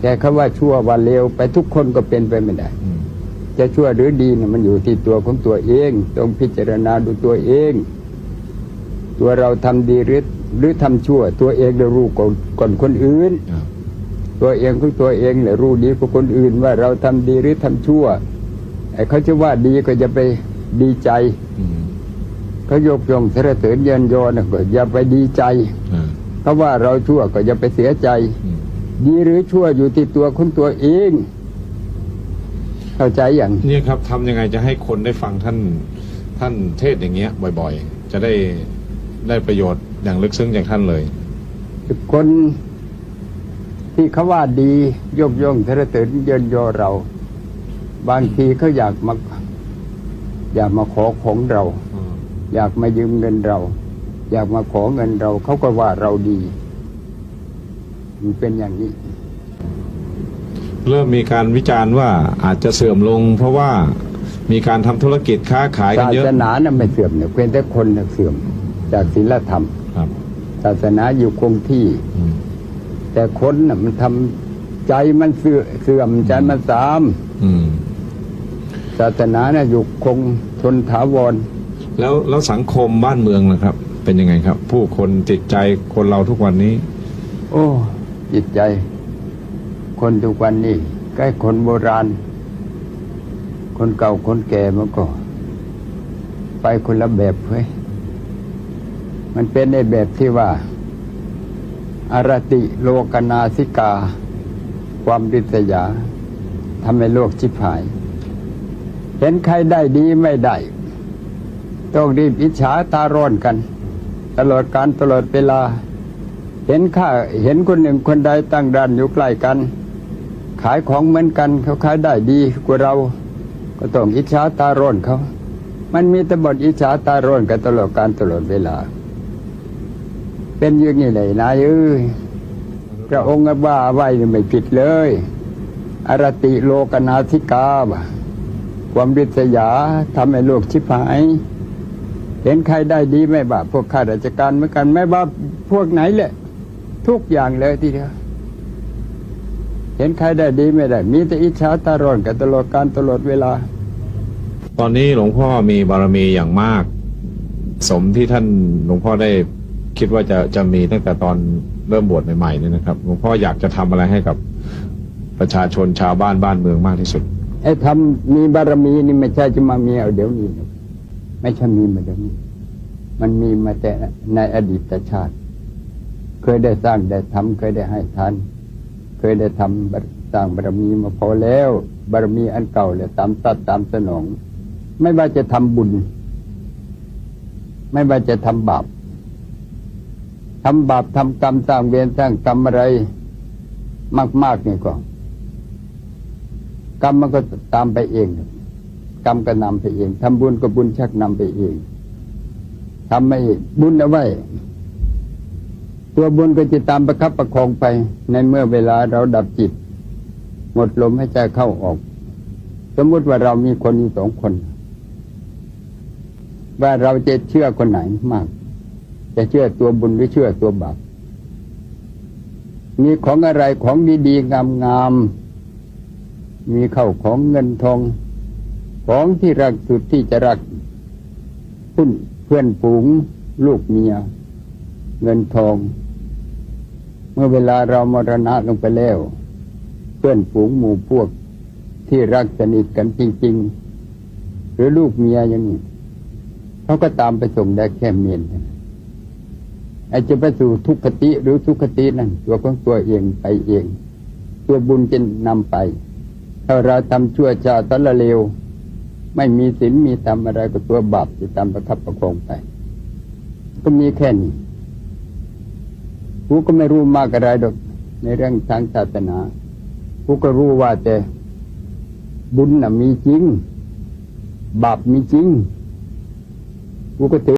แต่คำว่าชั่วว่าเลวไปทุกคนก็เป็นไปไม่ได้อืมจะชั่วหรือดีเนี่ยมันอยู่ที่ตัวของตัวเองต้องพิจารณาดูตัวเอง ตัวเราทำดีหรือหรือทำชั่ว ตัวเองจะรู้ก่อนก่อนคนอื่นครับตัวเองของตัวเองแหละรู้ดีกว่าคนอื่น ว่าเราทำดีหรือทำชั่วไอ้เขาจะว่าดีก็จะไปดีใจอืมเขายกย่องสรรเสริญเยินยอนะก็อย่าไปดีใจอ่าเขาว่าเราชั่วก็อย่าไปเสียใจอืม ดีหรือชั่วอยู่ที่ตัวคนตัวเอง เข้าใจอย่างนี่ครับทำยังไงจะให้คนได้ฟังท่านท่านเทศอย่างเงี้ย บ่อยๆ จะได้ได้ประโยชน์อย่างลึกซึ้งจากท่านเลย คนที่เขาว่าดียกย่องสรรเสริญเยินยอเรา บางทีเขาอยากมาอยากมาขอของเรา อยากมายืมเงินเรา อยากมาขอเงินเราเขาก็ว่าเราดี มันเป็นอย่างนี้ เริ่มมีการวิจารณ์ว่าอาจจะเสื่อมลง เพราะว่ามีการทำธุรกิจค้าขายกันศาเยอะสนาน่ะไม่เสื่อมเนี่ยเพียงแต่คนน่ะเสื่อม จากศีลธรรมครับศาสนาอยู่คงที่อืมแต่คนน่ะมันทำใจมันเสื่อเสื่อมใจมันสามอืมศาสนาน่ะอยู่คงทนถาวร แล้วแล้วสังคมบ้านเมืองนะครับ เป็นยังไงครับ ผู้คนจิตใจคนเราทุกวันนี้ โอ้ จิตใจ คนทุกวันนี้ใกล้คนโบราณ คนเก่าคนแก่มันก็ ไปคนละแบบเฮ้ยมันเป็นในแบบที่ว่า อารติโลกนาสิกา ความริษยาทำให้โลกชิบหาย เห็นใครได้ดีไม่ได้ ต้องรีบอิจฉาตาร้อนกัน ตลอดการตลอดเวลา เห็นข้าเห็นคนหนึ่งคนใดตั้งร้านอยู่ใกล้กัน ขายของเหมือนกันเขาขายได้ดีกว่าเรา ก็ต้องอิจฉาตาร้อนเขามันมีแตบทอิจฉาตาร้อนกันตลอดการตลอดเวลา เป็นอย่างนี้เลยนายเอ้ยพระองค์ว่าไว้ไม่ผิดเลย อรติโลกนาธิกาบความริษยาทำให้โลกชิบหายเห็นใครได้ดีไม่บ้าพวกข้าราชการเหมือนกันไม่บ้าพวกไหนแหละ ทุกอย่างเลยทีเดียวเห็นใครได้ดีไม่ได้ มีแต่อิจฉาตาร้อนกันตลอดการตลอดเวลา ตอนนี้หลวงพ่อมีบารมีอย่างมาก สมที่ท่านหลวงพ่อได้คิดว่าจะจะมีตั้งแต่ตอนเริ่มบวชใหม่ๆเนี่ยนะครับหลวงพ่ออยากจะทำอะไรให้กับประชาชนชาวบ้านบ้านเมืองมากที่สุดไอ้ทำมีบารมีนี่ไม่ใช่จะมามีเอาเดี๋ยวนี้นะไม่ใช่มีมาเดี๋ยวนี้ มันมีมาแต่ในอดีตชาติ เคยได้สร้างได้ทำเคยได้ให้ทาน เคยได้ทำบัตรสร้างบารมีมาพอแล้ว บารมีอันเก่าเลยตามตัดตามสนอง ไม่ว่าจะทำบุญ ไม่ว่าจะทำบาปทำบาปทำกรรมสร้างเวรสร้างกรรมอะไร มากๆนี่ก็กรรมมันก็ตามไปเอง กรรมก็นำไปเองทำบุญก็บุญชักนำไปเองทำไม่บุญเอาไว้ ตัวบุญก็จะตามประคับประคองไป ในเมื่อเวลาเราดับจิต หมดลมให้ใจเข้าออก สมมติว่าเรามีคนอยู่สองคน ว่าเราจะเชื่อคนไหนมาก จะเชื่อตัวบุญหรือเชื่อตัวบาปมีของอะไรของดีๆงามๆมีเข้าของเงินทอง ของที่รักสุดที่จะรักพุ่นเพื่อนฝูง ลูกเมีย เงินทอง เมื่อเวลาเรามรณะลงไปแล้ว เพื่อนฝูงหมู่พวกที่รักสนิทกันจริง ๆ หรือลูกเมียอย่างนี้เขาก็ตามไปส่งได้แค่เมียนเท่านั้นไอ้จะไปสู่ทุกขติหรือสุขตินั่นตัวของตัวเองไปเอง ตัวบุญจะนำไป ถ้าเราทำชั่วชาตละเลว ไม่มีศีลมีธรรมอะไรก็ตัวบาปจะตามประคับประคองไป ก็มีแค่นี้ กูก็ไม่รู้มากอะไรดอกในเรื่องทางศาสนากูก็รู้ว่าแต่บุญน่ะมีจริง บาปมีจริงกูก็ถือ